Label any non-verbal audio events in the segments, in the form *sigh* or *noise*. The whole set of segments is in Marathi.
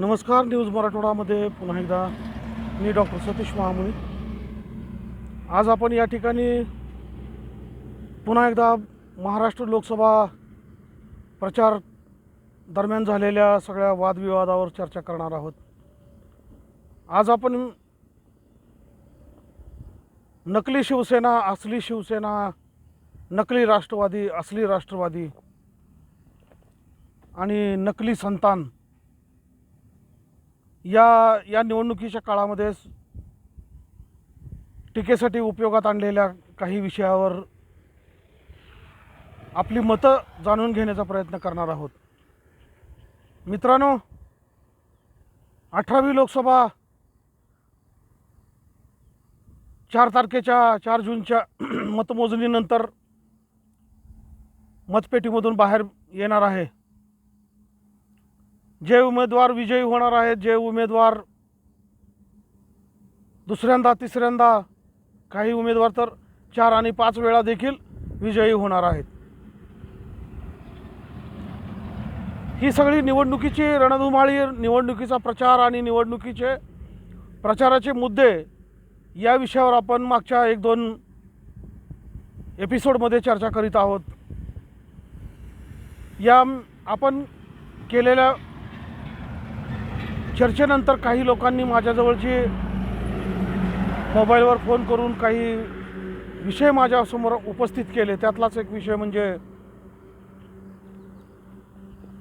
नमस्कार न्यूज मराठवाडामध्ये पुन्हा एकदा मी डॉक्टर सतीश महामुनी. आज आपण या ठिकाणी पुन्हा एकदा महाराष्ट्र लोकसभा प्रचार दरम्यान झालेल्या सगळ्या वादविवादावर चर्चा करणार आहोत. आज आपण नकली शिवसेना असली शिवसेना नकली राष्ट्रवादी असली राष्ट्रवादी आणि नकली संतान या या निवडणुकीच्या काळामध्ये टीकेसाठी उपयोगात आणलेल्या काही विषयावर आपली मतं जाणून घेण्याचा प्रयत्न करणार आहोत. मित्रांनो अठरावी लोकसभा चार तारखेच्या चार जूनच्या *clears throat* मतमोजणीनंतर मतपेटीमधून बाहेर येणार आहे. जे उमेदवार विजयी होणार आहेत जे उमेदवार दुसऱ्यांदा तिसऱ्यांदा काही उमेदवार तर चार आणि पाच वेळा देखील विजयी होणार आहेत. ही सगळी निवडणुकीची रणधुमाळी निवडणुकीचा प्रचार आणि निवडणुकीचे प्रचाराचे मुद्दे या विषयावर आपण मागच्या एक दोन एपिसोडमध्ये चर्चा करीत आहोत. या आपण केलेल्या चर्चेनंतर काही लोकांनी माझ्याजवळची मोबाईलवर फोन करून काही विषय माझ्यासमोर उपस्थित केले. त्यातलाच एक विषय म्हणजे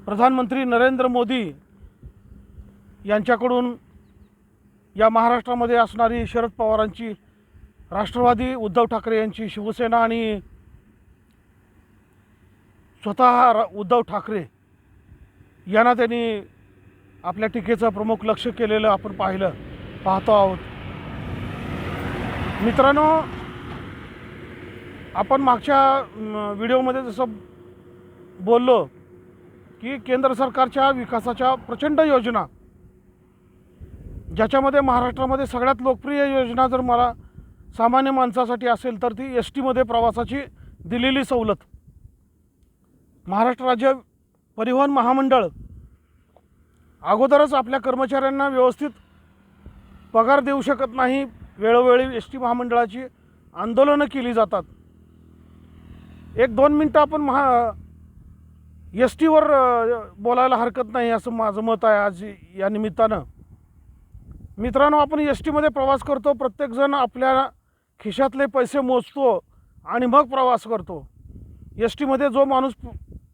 प्रधानमंत्री नरेंद्र मोदी यांच्याकडून या महाराष्ट्रामध्ये असणारी शरद पवारांची राष्ट्रवादी उद्धव ठाकरे यांची शिवसेना आणि स्वतः उद्धव ठाकरे यांना त्यांनी आपल्या टीकेचं प्रमुख लक्ष केलेलं आपण पाहिलं पाहतो आहोत. मित्रांनो आपण मागच्या व्हिडिओमध्ये जसं बोललो की केंद्र सरकारच्या विकासाच्या प्रचंड योजना ज्याच्यामध्ये महाराष्ट्रामध्ये सगळ्यात लोकप्रिय योजना जर मला सामान्य माणसासाठी असेल तर ती एस टीमध्ये प्रवासाची दिलेली सवलत. महाराष्ट्र राज्य परिवहन महामंडळ अगोदरच आपल्या कर्मचाऱ्यांना व्यवस्थित पगार देऊ शकत नाही. वेळोवेळी एस टी महामंडळाची आंदोलनं केली जातात. एक दोन मिनटं आपण महा एस टीवर बोलायला हरकत नाही असं माझं मत आहे आज या निमित्तानं. मित्रांनो आपण एस टीमध्ये प्रवास करतो. प्रत्येकजण आपल्या खिशातले पैसे मोजतो आणि मग प्रवास करतो. एस टीमध्ये जो माणूस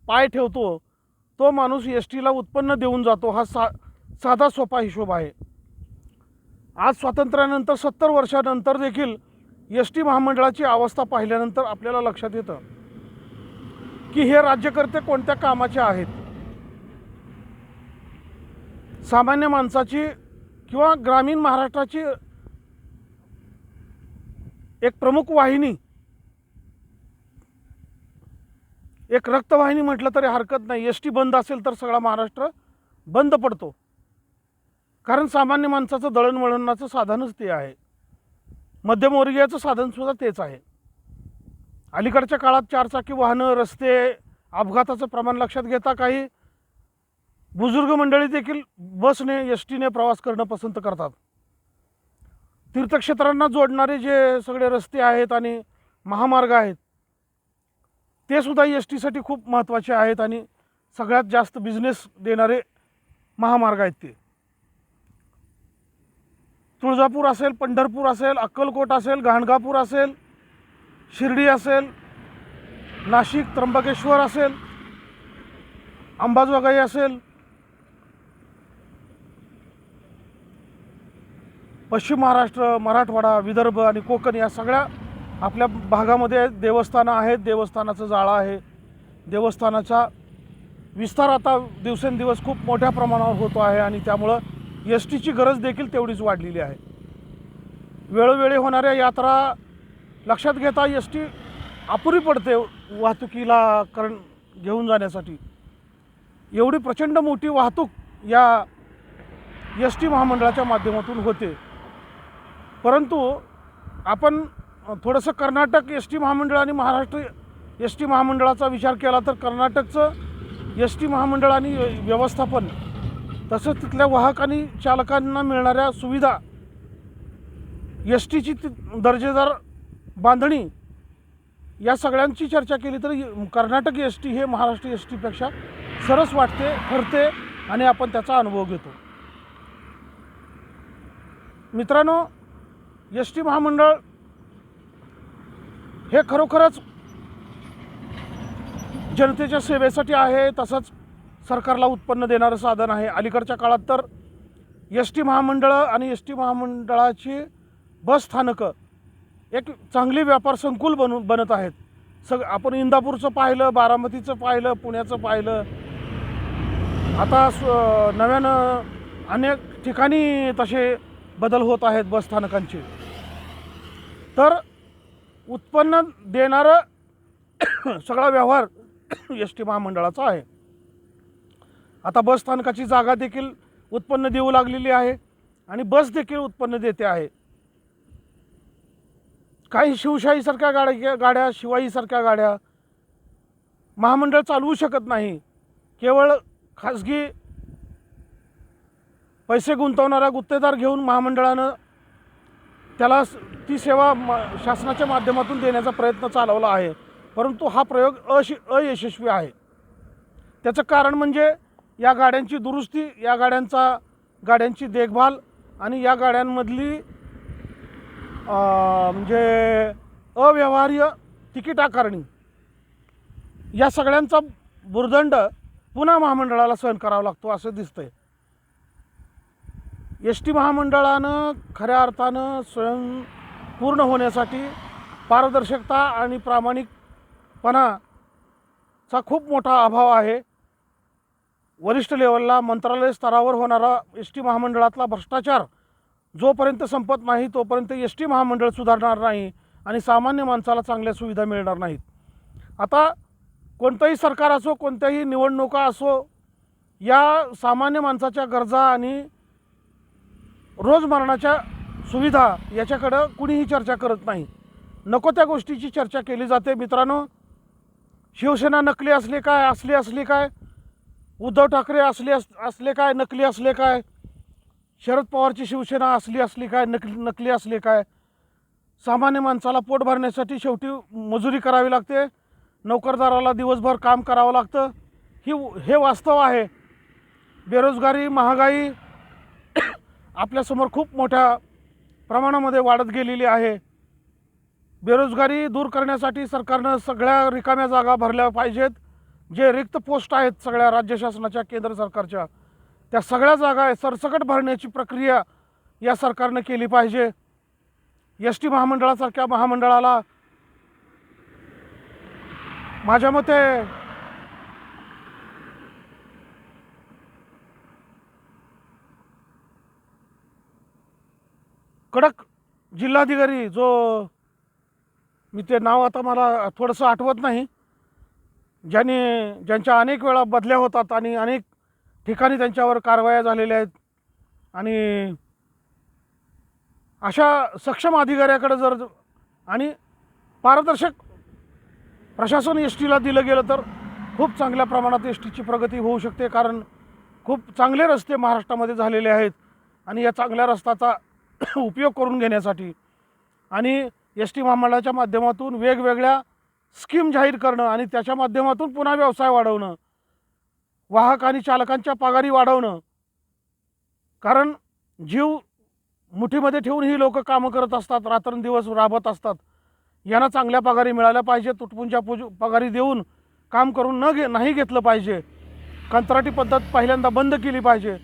पाय ठेवतो तो माणूस एस टीला उत्पन्न देऊन जातो हा सा साधा सोपा हिशोब आहे. आज स्वातंत्र्यानंतर सत्तर वर्षानंतर देखील एस टी महामंडळाची अवस्था पाहिल्यानंतर आपल्याला लक्षात येतं की हे राज्यकर्ते कोणत्या कामाचे आहेत? सामान्य माणसाची किंवा ग्रामीण महाराष्ट्राची एक प्रमुख वाहिनी एक रक्तवाहिनी म्हटलं तरी हरकत नाही. एस टी बंद असेल तर सगळा महाराष्ट्र बंद पडतो. कारण सामान्य माणसाचं दळणवळणाचं साधनच ते आहे. मध्यमवर्गीयाचं साधनसुद्धा तेच आहे. अलीकडच्या काळात चारचाकी वाहनं रस्ते अपघाताचं प्रमाण लक्षात घेता काही बुजुर्ग मंडळी देखील बसने एस टीने प्रवास करणं पसंत करतात. तीर्थक्षेत्रांना जोडणारे जे सगळे रस्ते आहेत आणि महामार्ग आहेत ते सुद्धा एस टीसाठी खूप महत्त्वाचे आहेत आणि सगळ्यात जास्त बिझनेस देणारे महामार्ग आहेत ते. तुळजापूर असेल पंढरपूर असेल अक्कलकोट असेल गाणगापूर असेल शिर्डी असेल नाशिक त्र्यंबकेश्वर असेल अंबाजोगाई असेल पश्चिम महाराष्ट्र मराठवाडा विदर्भ आणि कोकण या सगळ्या आपल्या भागामध्ये देवस्थानं आहेत देवस्थानाचं जाळं आहे. देवस्थानाचा विस्तार आता दिवसेंदिवस खूप मोठ्या प्रमाणावर होतो आहे आणि त्यामुळं एस टीची गरज देखील तेवढीच वाढलेली आहे. वेळोवेळी होणाऱ्या यात्रा लक्षात घेता एस टी अपुरी पडते वाहतुकीला करण घेऊन जाण्यासाठी. एवढी प्रचंड मोठी वाहतूक या एस टी महामंडळाच्या माध्यमातून होते. परंतु आपण थोडंसं कर्नाटक एस टी महामंडळ आणि महाराष्ट्र एस टी महामंडळाचा विचार केला तर कर्नाटकचं एस टी महामंडळ आणि व्यवस्थापन तसंच तिथल्या वाहक आणि चालकांना मिळणाऱ्या सुविधा एस टीची दर्जेदार बांधणी या सगळ्यांची चर्चा केली तर कर्नाटक एस टी हे महाराष्ट्र एस टीपेक्षा सरस वाटते ठरते आणि आपण त्याचा अनुभव घेतो. मित्रांनो एस टी महामंडळ हे खरोखरच जनतेच्या सेवेसाठी आहे तसंच सरकारला उत्पन्न देणारं साधन आहे. अलीकडच्या काळात तर एस टी महामंडळं आणि एस टी महामंडळाची बस स्थानकं एक चांगली व्यापार संकुल बनू बनत आहेत. सग आपण इंदापूरचं पाहिलं बारामतीचं पाहिलं पुण्याचं पाहिलं. आता स- नव्यानं अनेक ठिकाणी तसे बदल होत आहेत बसस्थानकांचे तर उत्पन्न देणारं *coughs* सगळा व्यवहार *coughs* एस टी महामंडळाचा आहे. आता बसस्थानकाची जागा देखील उत्पन्न देऊ लागलेली आहे आणि बस देखील उत्पन्न देते आहे. काही शिवशाहीसारख्या गाड्या गाड्या शिवाईसारख्या गाड्या महामंडळ चालवू शकत नाही. केवळ खाजगी पैसे गुंतवणारा गुत्तेदार घेऊन महामंडळानं त्याला ती सेवा म शासनाच्या माध्यमातून देण्याचा प्रयत्न चालवला आहे. परंतु हा प्रयोग अशी अयशस्वी आहे. त्याचं कारण म्हणजे या गाड्यांची दुरुस्ती या गाड्यांचा गाड्यांची देखभाल आणि या गाड्यांमधली म्हणजे अव्यवहार्य तिकीट आकारणी या सगळ्यांचा भुर्दंड पुन्हा महामंडळाला सहन करावा लागतो असं दिसतंय. एस टी महामंडळानं खऱ्या अर्थानं स्वयं पूर्ण होण्यासाठी पारदर्शकता आणि प्रामाणिकपणाचा खूप मोठा अभाव आहे. वरिष्ठ लेवलला मंत्रालय स्तरावर होणारा एस टी महामंडळातला भ्रष्टाचार जोपर्यंत संपत नाही तोपर्यंत एस टी महामंडळ सुधारणार नाही आणि सामान्य माणसाला चांगल्या सुविधा मिळणार नाहीत. आता कोणतंही सरकार असो कोणत्याही निवडणुका असो या सामान्य माणसाच्या गरजा आणि रोजमरणाच्या सुविधा याच्याकडं कुणीही चर्चा करत नाही. नको त्या गोष्टीची चर्चा केली जाते मित्रांनो. शिवसेना नकली असले काय असली असली काय? उद्धव ठाकरे असले अस असले काय नकली असले काय? शरद पवारची शिवसेना असली असली काय नकली नकली असली काय? सामान्य माणसाला पोट भरण्यासाठी शेवटी मजुरी करावी लागते. नोकरदाराला दिवसभर काम करावं लागतं. ही हे वास्तव आहे. बेरोजगारी महागाई आपल्यासमोर खूप मोठ्या प्रमाणामध्ये वाढत गेलेली आहे. बेरोजगारी दूर करण्यासाठी सरकारनं सगळ्या रिकाम्या जागा भरल्या पाहिजेत. जे रिक्त पोस्ट आहेत सगळ्या राज्य शासनाच्या केंद्र सरकारच्या त्या सगळ्या जागा सरसकट भरण्याची प्रक्रिया या सरकारनं केली पाहिजे. एस टी महामंडळासारख्या महामंडळाला माझ्या मते कडक जिल्हाधिकारी जो मी ते नाव आता मला थोडंसं आठवत नाही. ज्याने ज्यांच्या अनेक वेळा बदल्या होतात आणि अनेक ठिकाणी त्यांच्यावर कारवाया झालेल्या आहेत. आणि अशा सक्षम अधिकाऱ्याकडे जर आणि पारदर्शक प्रशासन एस टीला दिलं गेलं तर खूप चांगल्या प्रमाणात एस टीची प्रगती होऊ शकते कारण खूप चांगले रस्ते महाराष्ट्रामध्ये झालेले आहेत. आणि या चांगल्या रस्त्याचा *coughs* उपयोग करून घेण्यासाठी आणि एस टी महामंडळाच्या माध्यमातून वेगवेगळ्या स्कीम जाहीर करणं आणि त्याच्या माध्यमातून पुन्हा व्यवसाय वाढवणं वाहक आणि चालकांच्या पगारी वाढवणं. कारण जीव मुठीमध्ये ठेवून ही लोक कामं करत असतात रात्रंदिवस राबत असतात. यांना चांगल्या पगारी मिळाल्या पाहिजे तुटपुंच्या पुज पगारी देऊन काम करून न घे नाही घेतलं पाहिजे. कंत्राटी पद्धत पहिल्यांदा बंद केली पाहिजे.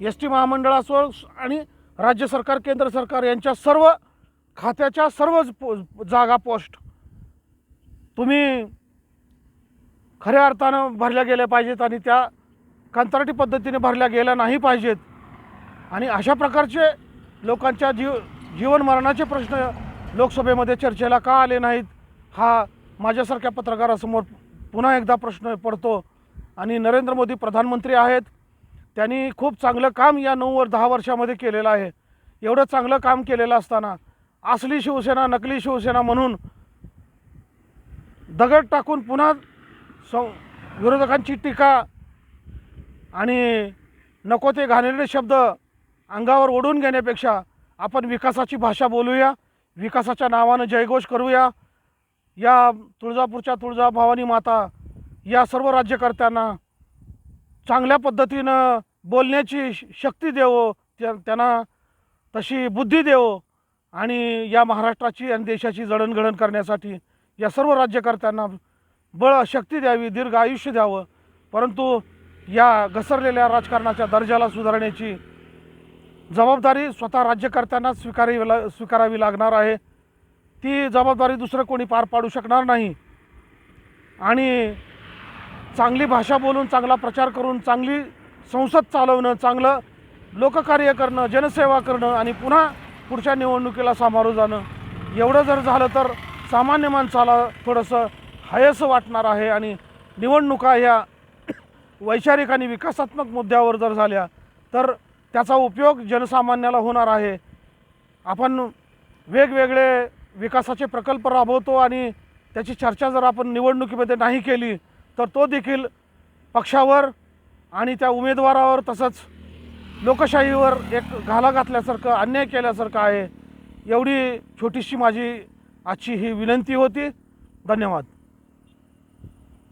एस टी महामंडळ असो आणि राज्य सरकार केंद्र सरकार यांच्या सर्व खात्याच्या सर्व पो जागा पोस्ट. तुम्ही खऱ्या अर्थानं भरल्या गेल्या पाहिजेत आणि त्या कंत्राटी पद्धतीने भरल्या गेल्या नाही पाहिजेत. आणि अशा प्रकारचे लोकांच्या जीव जीवन मरणाचे प्रश्न लोकसभेमध्ये चर्चेला का आले नाहीत हा माझ्यासारख्या पत्रकारासमोर पुन्हा एकदा प्रश्न पडतो. आणि नरेंद्र मोदी प्रधानमंत्री आहेत त्यांनी खूप चांगलं काम या नऊ वर दहा वर्षामध्ये केलेलं आहे. एवढं चांगलं काम केलेलं असताना असली शिवसेना नकली शिवसेना म्हणून दगड टाकून पुन्हा सं विरोधकांची टीका आणि नको ते घाणेरडे शब्द अंगावर ओढून घेण्यापेक्षा आपण विकासाची भाषा बोलूया विकासाच्या नावानं जयघोष करूया. या तुळजापूरच्या तुळजाभवानी माता या सर्व राज्यकर्त्यांना चांगल्या पद्धतीनं बोलण्याची श- शक्ती देवो त्या त्यांना तशी बुद्धी देवो आणि या महाराष्ट्राची आणि देशाची जडणघडण करण्यासाठी या सर्व राज्यकर्त्यांना बळ शक्ती द्यावी दीर्घ आयुष्य द्यावं. परंतु या घसरलेल्या राजकारणाच्या दर्जाला सुधारण्याची जबाबदारी स्वतः राज्यकर्त्यांना स्वीकारावी ला स्वीकारावी लागणार आहे. ती जबाबदारी दुसरं कोणी पार पाडू शकणार नाही. आणि चांगली भाषा बोलून चांगला प्रचार करून चांगली संसद चालवणं चांगलं लोककार्य करणं जनसेवा करणं आणि पुन्हा पुढच्या निवडणुकीला सामोरं जाणं. एवढं जर झालं तर सामान्य माणसाला थोडंसं हयसं वाटणार आहे आणि निवडणुका ह्या वैचारिक आणि विकासात्मक मुद्द्यावर जर झाल्या तर त्याचा उपयोग जनसामान्याला होणार आहे. आपण वेगवेगळे विकासाचे प्रकल्प राबवतो आणि त्याची चर्चा जर आपण निवडणुकीमध्ये नाही केली तर तो देखील पक्षावर आणि त्या उमेदवारावर तसंच लोकशाहीवर एक घाला घातल्यासारखं अन्याय केल्यासारखं आहे. एवढी छोटीशी माझी आजची ही विनंती होती. धन्यवाद.